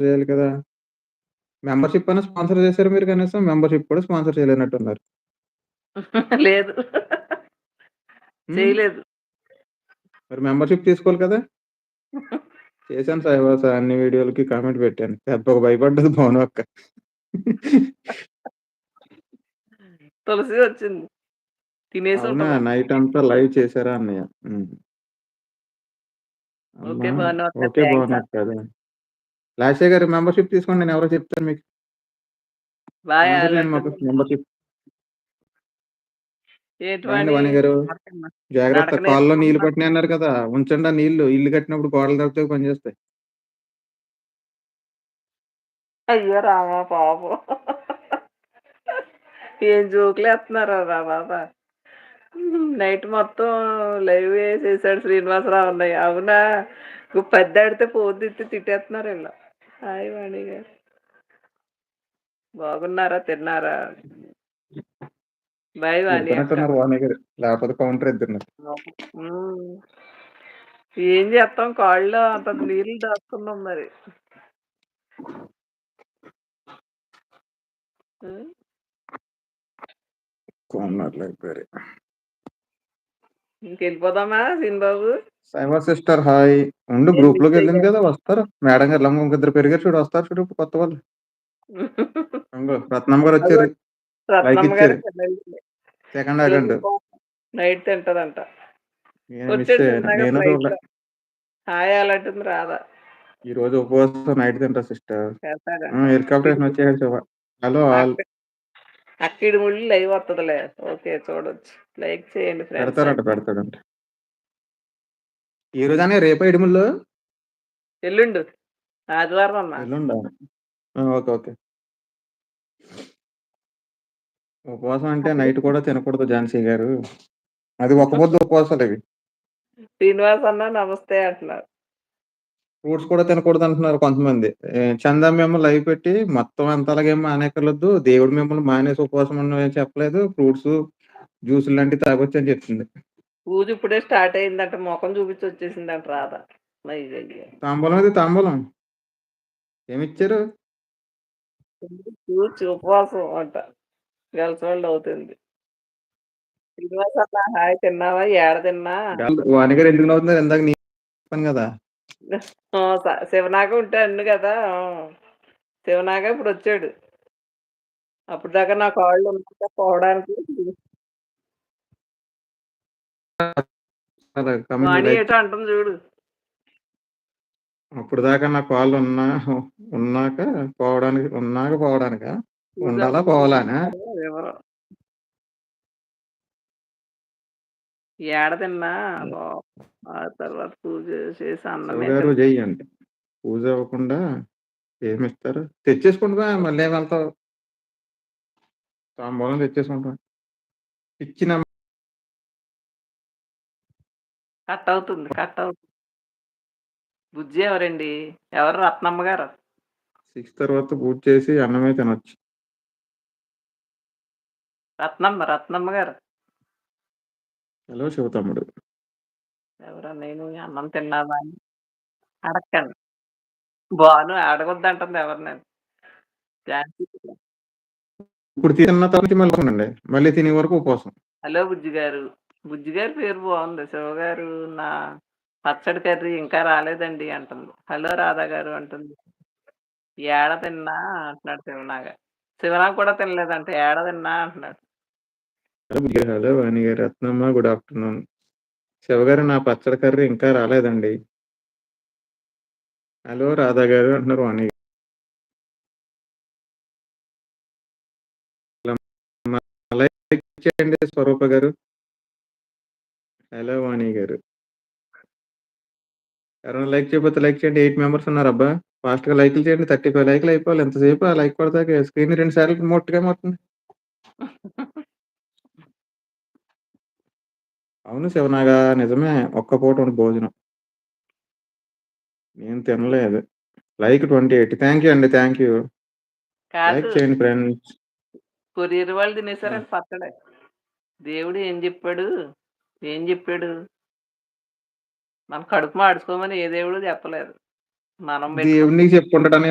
చేయాలి కదా! మెంబర్‌షిప్ అన్నా స్పాన్సర్ చేసారా మీరు కనీసం? మెంబర్‌షిప్ కూడా స్పాన్సర్ చేయలేనట్టున్నారు. లేదు. చేయలేదు. మరి మెంబర్‌షిప్ తీసుకోవాలి కదా! చేశాను సాయిబాబా అన్ని వీడియోలకి కామెంట్ పెట్టాను. దెబ్బకు భయపడ్డది భాను అక్క. తులసి వచ్చింది. తినేసి. నైట్ అంతా లైవ్ చేసారా అన్నయ్య? ఓకే. భాను అక్క. లాస్య గారు మెంబర్‌షిప్ తీసుకోండి. నేను ఎవరో చెప్తాను మీకు. మెంబర్‌షిప్. వాణి? గారు. జాగ్రత్త కాల్లో నీళ్ళు. పట్టినాయి అన్నారు కదా! ఉంచండి ఆ నీళ్ళు. ఇల్లు కట్టినప్పుడు గోడలు దబితే పనిచేస్తాయి. అయ్యో రామా! పాపం. ఏం జోకులేస్తున్నారో రా బాబా! నైట్ మొత్తం లైవ్ ఏసేసాడు శ్రీనివాసరావు అన్నయ్య. అవునా? నువ్వు పెద్దాడితే ఫోన్ తిట్టేస్తున్నారు ఈళ్ళు. హాయ్ వాణి గారు. బాగున్నారా? తిన్నారా? బాయ్ వాణి. లేకపోతే కౌంటర్. ఏం చేత్తాం కాళ్ళలో అంత నీళ్ళు దాక్కున్నాం మరి. హ్మ్. కొన్నాళ్ళు అయిపోయారు. Saibaba sister hi. ఉండు మిస్ గ్రూప్‌లోకెళ్ళింది అయ్యారు? కదా! వస్తారు. మేడం గారు లమ్మ ఇంకిద్దరు పెరిగారు చూడు వస్తారు చూడు ఇప్పుడు కొత్త వాళ్ళు. ఇంగో రత్నమ్మ గారు అగో వచ్చారు. లైక్ రత్నమ్మ గారు ఇచ్చారు. సెకండ్ ఈరోజు. ఉపవాసం. నైట్ తింటదంట. నేను మిస్ వచ్చాడు అయ్యాను. చిన్నగా నేను చూడలే. ఫ్లైట్‌లో. హాయ్ అలాంటుంది రాధా. ఈరోజు ఉపవాసం నైట్ తింటా సిస్టర్. హ్మ్. హెలికాప్టర్ వచ్చేసాడు శివ. Hello all. అక్క అక్కిడి ముళ్ళు లైవ్ వత్తదిలే. ఓకే చూడొచ్చు. లైక్ చేయండి ఫ్రెండ్స్ పెడతారంట. పెడతాడంట. ఈ రోజానే రేపా ఇడుములు? ఎల్లుండు. ఆదివారం అమ్మా. ఎల్లుండా? ఓకే. ఓకే. ఉపవాసం అంటే నైట్ కూడా తినకూడదు ఝాన్సీ గారు. అది ఒక్క పొద్దు ఉపవాసాలవి. శ్రీనివాస్ అన్న నమస్తే అంటున్నారు. ఫ్రూట్స్ కూడా తినకూడదు అంటున్నారు కొంతమంది. చందా మేము లైవ్ పెట్టి మొత్తం అంతా అలాగేం మానేయక్కర్లేదు. దేవుడు మిమ్మల్ని మానేసి ఉపవాసం ఉండమని చెప్పలేదు. ఫ్రూట్స్, జ్యూసులు లాంటివి తాగొచ్చు అని చెప్తుంది. పూజ ఇప్పుడే స్టార్ట్ అయిందంట. మొఖం చూపించి వచ్చేసిందంట రాధ. తాంబూలం ఇది తాంబూలం. ఏమిచ్చారు? పూజ ఉపవాసం అంట. గర్ల్స్ వరల్డ్ అవుతుంది. శ్రీనివాస్ హాయ్ తిన్నావా? ఏడ తిన్నా? వాణి గారు ఎందుకు నవ్వుతున్నారు? ఇందాక చెప్పాను కదా! శివనాగ ఉంటే అన్ను కదా! ఆ! శివనాగ ఇప్పుడొచ్చాడు. అప్పటిదాకా నా కాళ్ళు ఉన్నాక పోవడానికి అంటుంది చూడు. అప్పటిదాకా నా కాళ్ళు ఉన్నా ఉన్నాక పోవడానికి ఉన్నాక పోవడానికా? ఉండాలా? పోవాలానా? ఏడ తిన్నా తర్వాత పూజ చేసి. జై అంట. పూజ అవ్వకుండా ఏమిస్తారు? తెచ్చేసుకుంటా మళ్ళీ ఏం వెళ్తావు? తాంబూలం తెచ్చేసుకుంటా. ఇచ్చిన కట్ అవుతుంది. కట్ అవుతుంది. బుజ్జి ఎవరండి? ఎవరు రత్నమ్మ గారా? 6 తర్వాత పూజ చేసి అన్నమే తినొచ్చు. రత్నమ్మ, రత్నమ్మ గారు. హలో శివతమ్ముడు. ఎవరా నేను అన్నం తిన్నావా అని అడక్కండి. భాను అడగొద్దంటుంది ఎవరినని. ఝాన్సీ ఇప్పుడు తిన్న తర్వాత మళ్ళీ. మళ్ళీ తినే వరకు ఉపవాసం. హలో బుజ్జి గారు. బుజ్జి గారి పేరు బాగుంది శివగారు నా పచ్చడి కర్రీ ఇంకా రాలేదండి అంటుంది. హలో రాధా గారు అంటుంది. ఏడ తిన్నా అంటున్నాడు శివనాగ. శివనాగ కూడా తినలేదంట. ఏడ తిన్నా అంటున్నాడు. హలో వాణి గారు. Ratnamma good afternoon. శివగారు నా పచ్చడి కర్రీ ఇంకా రాలేదండి. హలో రాధా గారు అంటున్నారు వాణి స్వరూప గారు. హలో వాణి గారు. ఎవరైనా లైక్ చేయకపోతే లైక్ చేయండి. 8 మెంబర్స్ ఉన్నారబ్బా! ఫాస్ట్‌గా లైకులు చేయండి. 35 లైకులు అయిపోవాలి. ఎంతసేపు ఆ లైక్ కొడతాకే స్క్రీన్ 2 సార్లు మోట్టుకేమవుతుంది. అవును శివనాగా నిజమే. ఒక్క పూట ఉంది భోజనం. నేను తినలేదు. లైక్ 28 థాంక్ యూ అండి. Thank you. లైక్. చేయండి ఫ్రెండ్స్. కొరియర్ వాళ్ళు ఆ! తినేసారంట పచ్చడి. దేవుడు ఏం జెప్పాడు? ఏం చెప్పాడు మన కడుపు మాడుచుకోమని ఏ దేవుడు చెప్పలేదు. మనం దేవుడు నీకు చెప్పుకుంటాడని